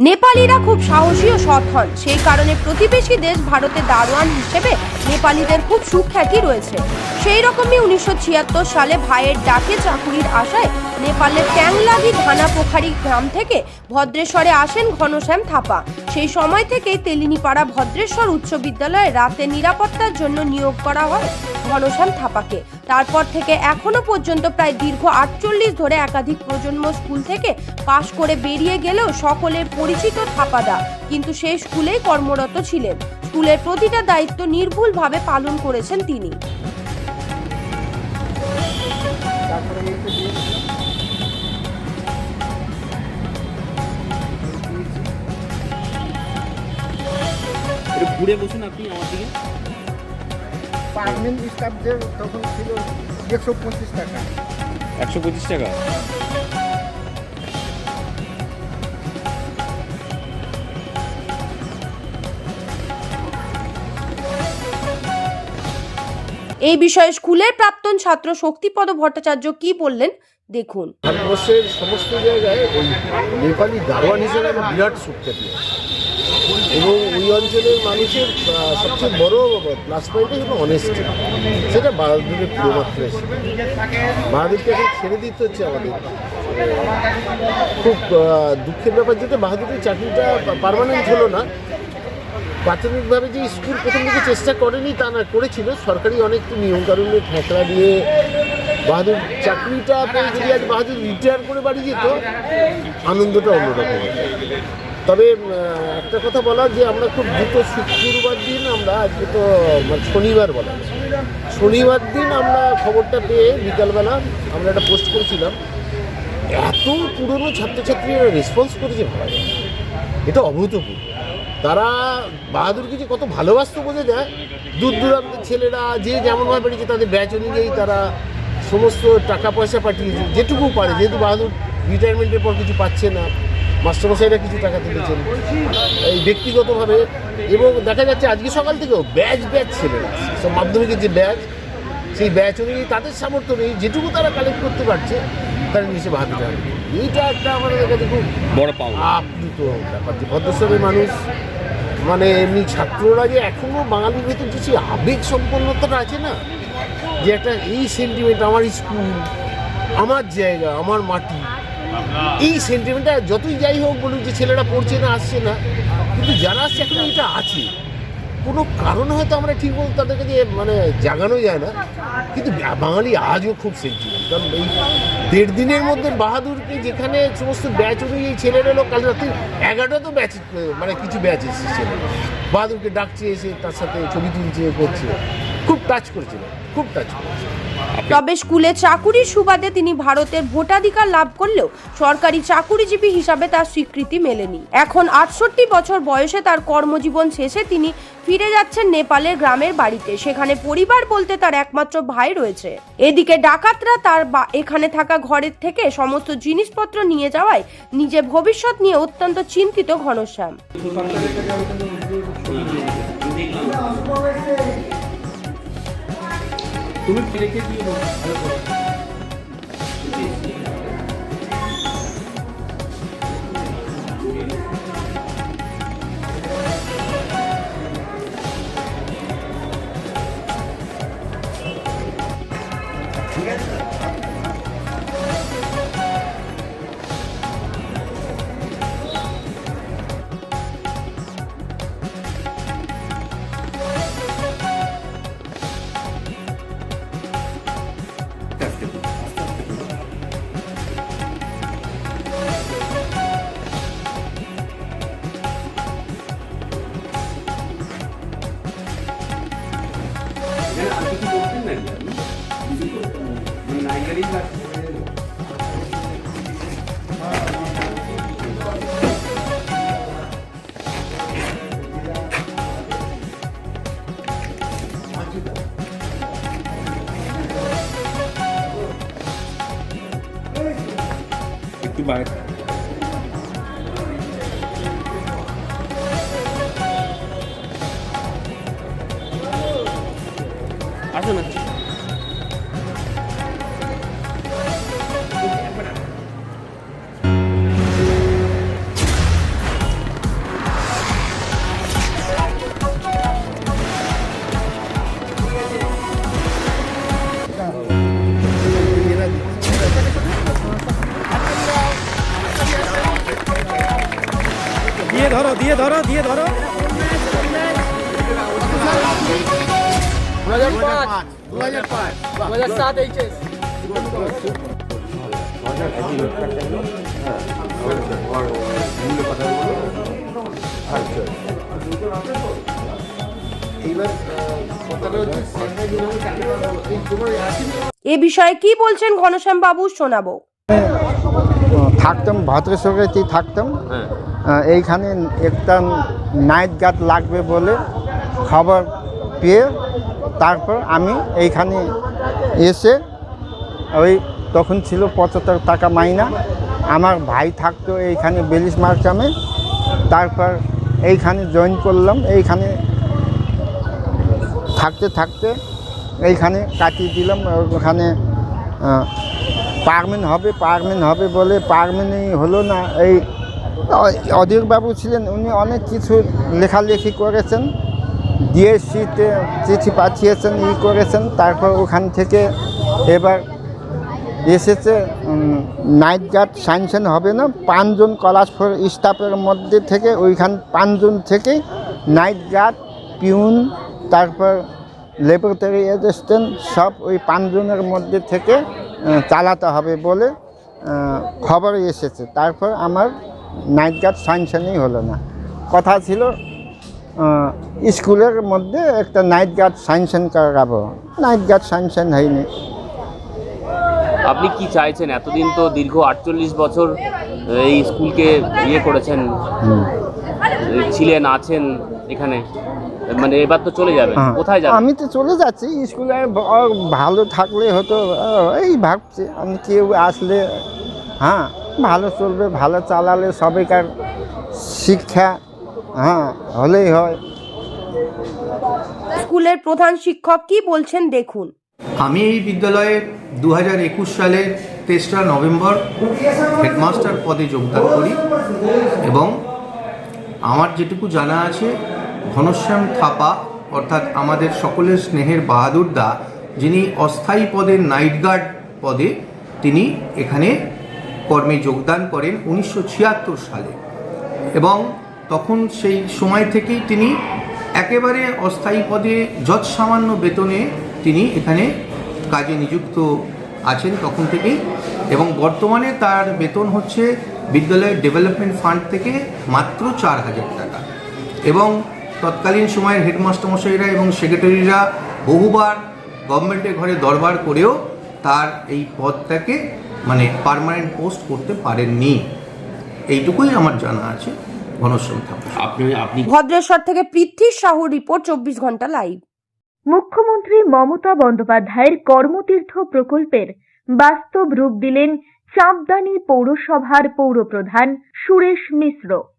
নেপালিরা খুব সাহসী ও সৎ হন। সেই কারণে প্রতিবেশী দেশ ভারতে দারোয়ান হিসেবে নেপালিদের খুব সুখ্যাতি রয়েছে। সেই রকমই উনিশশো ছিয়াত্তর সালে ভাইয়ের ডাকে চাকুরির আশায় নেপালের ট্যাংলাগি ধানা পোখারি গ্রাম থেকে ভদ্রেশ্বরে আসেন ঘনশ্যাম থাপা। সেই সময় থেকেই তেলিনিপাড়া ভদ্রেশ্বর উচ্চ বিদ্যালয়ে রাতে নিরাপত্তার জন্য নিয়োগ করা হয় ঘনশ্যাম থাপাকে। তারপর থেকে এখনও পর্যন্ত প্রায় দীর্ঘ আটচল্লিশ ধরে একাধিক প্রজন্ম স্কুল থেকে পাশ করে বেরিয়ে গেলেও সকলের পরিচিত থাপাদা। কিন্তু সেই স্কুলেই কর্মরত ছিলেন। স্কুলের প্রতিটা দায়িত্ব নির্ভুলভাবে পালন করেছেন তিনি। ঘুরে বসুন আপনি আমার দিকে। পারমানেন্ট স্টাফদের তখন ছিল একশো পঁচিশ টাকা। একশো পঁচিশ টাকা? এই বিষয়ে স্কুলের প্রাক্তন ছাত্র শক্তিপদ ভট্টাচার্য কি বললেন দেখুন। ভারতবর্ষের সমস্ত জায়গায় ওই নেপালি দারোয়ান হিসেবে বিরাট সুখ্যাতি আছে। এবং ওই অঞ্চলের মানুষের সবচেয়ে বড় প্লাস পয়েন্ট হলো অনেস্টি সেটা বাহাদুরের পুরো মাত্রা বাহাদুরকে এখন ছেড়ে দিতে হচ্ছে আমাদের। খুব দুঃখের ব্যাপার যেটা বাহাদুরের চাকরিটা পার্মানেন্ট হলো না। প্রাথমিকভাবে যে স্কুল প্রথম দিকে চেষ্টা করেনি, তা না, করেছিল। সরকারি অনেক নিয়মকানুনের ঠেকড়া দিয়ে বাহাদুর চাকরিটা যদি আজ বাহাদুর রিটায়ার করে বাড়ি যেত, আনন্দটা অন্যরকম। তবে একটা কথা বলা যে আমরা খুব দ্রুত শুক্রবার দিন আমরা আজকে তো মানে শনিবার বলা শনিবার দিন আমরা খবরটা পেয়ে বিকালবেলা আমরা একটা পোস্ট করেছিলাম। এত পুরনো ছাত্রছাত্রীরা রেসপন্স করেছে, ভাবা এটা অভূতপূর্ব। তারা বাহাদুরকে যে কত ভালোবাসতো বোঝা যায় দূর দূরান্তের ছেলেরা, যে যেমনভাবে পেরেছে তাদের ব্যাচ অনুযায়ী তারা সমস্ত টাকা পয়সা পাঠিয়েছে, যেটুকু পারে। যেহেতু বাহাদুর রিটায়ারমেন্টের পর কিছু পাচ্ছে না। মাস্টারমশাইরা কিছু টাকা তুলেছেন। এই ব্যক্তিগতভাবে এবং দেখা যাচ্ছে আজকে সকাল থেকেও ব্যাচ ব্যাচ ছেলেরা সব মাধ্যমিকের যে ব্যাচ সেই ব্যাচ অনুযায়ী তাদের সামর্থ্য নেই যেটুকু তারা কালেক্ট করতে পারছে তারা নিচে ভাবিতে হবে এইটা একটা আমাদের কাছে খুব বড় পাওনা। আপ্লুত ব্যাপার যে ভদ্রস্বরের মানুষ মানে এমনি ছাত্ররা যে এখনও বাঙালির ভেতর যে সেই আবেগ সম্পন্নতাটা আছে না যে একটা এই সেন্টিমেন্ট আমার স্কুল আমার জায়গা আমার মাটি এই সেন্টিমেন্টটা যতই যাই হোক বলুন যে ছেলেরা পড়ছে না, আসছে না, কিন্তু যারা আসছে এখনও এটা আছে। কোনো কারণে হয়তো আমরা ঠিক মতো তাদেরকে যে মানে জাগানো যায় না। কিন্তু বাঙালি আজও খুব সেন্টিমেন্ট কারণ এই দেড় দিনের মধ্যে বাহাদুরকে যেখানে সমস্ত ব্যাচ অনুযায়ী ছেলেরা এলো কাল রাত্রি এগারোটা তো ব্যাচ মানে কিছু ব্যাচ এসেছে। বাহাদুরকে ডাকছে, এসে তার সাথে ছবি তুলছে, করছে। খুব টাচ করেছিল খুব টাচ তবে স্কুলে চাকুরির সুবাদে তিনি ভারতের ভোটাধিকার লাভ করলেও সরকারি চাকুরিজীবী হিসাবে তার স্বীকৃতি মেলেনি। এখন আটষট্টি বছর বয়সে তার কর্মজীবন শেষে তিনি ফিরে যাচ্ছেন নেপালের গ্রামের বাড়িতে। সেখানে পরিবার বলতে তার একমাত্র ভাই রয়েছে। এদিকে ডাকাতরা তার এখানে থাকা ঘরের থেকে সমস্ত জিনিসপত্র নিয়ে যাওয়ায় নিজের ভবিষ্যৎ নিয়ে অত্যন্ত চিন্তিত ঘনশ্যাম। তুমি রেখে দিয়ে ভালো একটু বাইরে আসুন ধরো দিয়ে ধরো দিয়ে ধরো। এ বিষয়ে কি বলছেন ঘনশ্যাম বাবু শোনাবো। থাকতাম ভদ্রেশ্বরেতেই থাকতাম। হ্যাঁ। এইখানে একটা নাইট গার্ড লাগবে বলে খবর পেয়ে তারপর আমি এইখানে এসে ওই তখন ছিল পঁচাত্তর টাকা মাইনা। আমার ভাই থাকতো এইখানে বেলিশ মার্কামে। তারপর এইখানে জয়েন করলাম। এইখানে থাকতে থাকতে এইখানে কাটিয়ে দিলাম। ওখানে পারমেন্ট হবে পারমেন্ট হবে বলে পারমেন্টই হলো না। এই অধীরবাবু ছিলেন, উনি অনেক কিছু লেখালেখি করেছেন, ডিএসসিতে চিঠি পাঠিয়েছেন, ই করেছেন, তারপর ওখান থেকে এবার এসেছে নাইট গার্ড সাইনশন হবে না, পাঁচজন কলাশপুর স্টাফের মধ্যে থেকে, ওইখান পাঁচজন থেকে নাইট গার্ড, পিউন, তারপর ল্যাবরেটরি অ্যাসিস্ট্যান্ট সব ওই পাঁচজনের মধ্যে থেকে চালাতে হবে বলে খবর এসেছে। তারপর আমার নাইট গার্ড সাইনশনই হলো না। কথা ছিল স্কুলের মধ্যে একটা নাইট গার্ড সাইনশন করাবো। নাইট গার্ড সাইনশন হয়নি। আপনি কি চাইছেন? এতদিন তো দীর্ঘ আটচল্লিশ বছর এই স্কুলকে ইয়ে করেছেন। ছিলেন আছেন এখানে? মানে এবার তো চলে যাবেন। হ্যাঁ। কোথায় যাবেন? আমি তো চলে যাচ্ছি স্কুলে ভালো থাকলে হতো এই ভাবছি আমি কেউ আসলে হ্যাঁ ভালো চলবে ভালো চালালে সবাইকার শিক্ষা হ্যাঁ হলেই হয়। স্কুলের প্রধান শিক্ষক কি বলছেন দেখুন। আমি এই বিদ্যালয়ে দু হাজার একুশ সালে তেসরা নভেম্বর হেডমাস্টার পদে যোগদান করি এবং আমার যেটুকু জানা আছে, ঘনশ্যাম থাপা, অর্থাৎ আমাদের সকলের স্নেহের বাহাদুর দা, যিনি অস্থায়ী পদের নাইট গার্ড পদে তিনি এখানে কর্মে যোগদান করেন উনিশশো ছিয়াত্তর সালে। এবং তখন সেই সময় থেকেই তিনি একেবারে অস্থায়ী পদে যৎ সামান্য বেতনে তিনি এখানে কাজে নিযুক্ত আছেন তখন থেকেই। এবং বর্তমানে তার বেতন হচ্ছে বিদ্যালয়ের ডেভেলপমেন্ট ফান্ড থেকে মাত্র চার হাজার টাকা। এবং তৎকালীন সময়ের হেডমাস্টার মশাইরা এবং সেক্রেটারিরা বহুবার গভর্নমেন্টের ঘরে দরবার করেও তার এই পদটাকে মানে পার্মানেন্ট পোস্ট করতে পারেননি। এইটুকুই আমার জানা আছে ঘনশ্যাম ঠাকুর আপনি আপনি ভদ্রেশ্বর থেকে পৃথ্বী সাহু রিপোর্ট চব্বিশ ঘণ্টা লাইভ মুখ্যমন্ত্রী মমতা বন্দ্যোপাধ্যায়ের কর্মতীর্থ প্রকল্পের বাস্তব রূপ দিলেন চাঁপদানি পৌরসভার পৌরপ্রধান সুরেশ মিশ্র।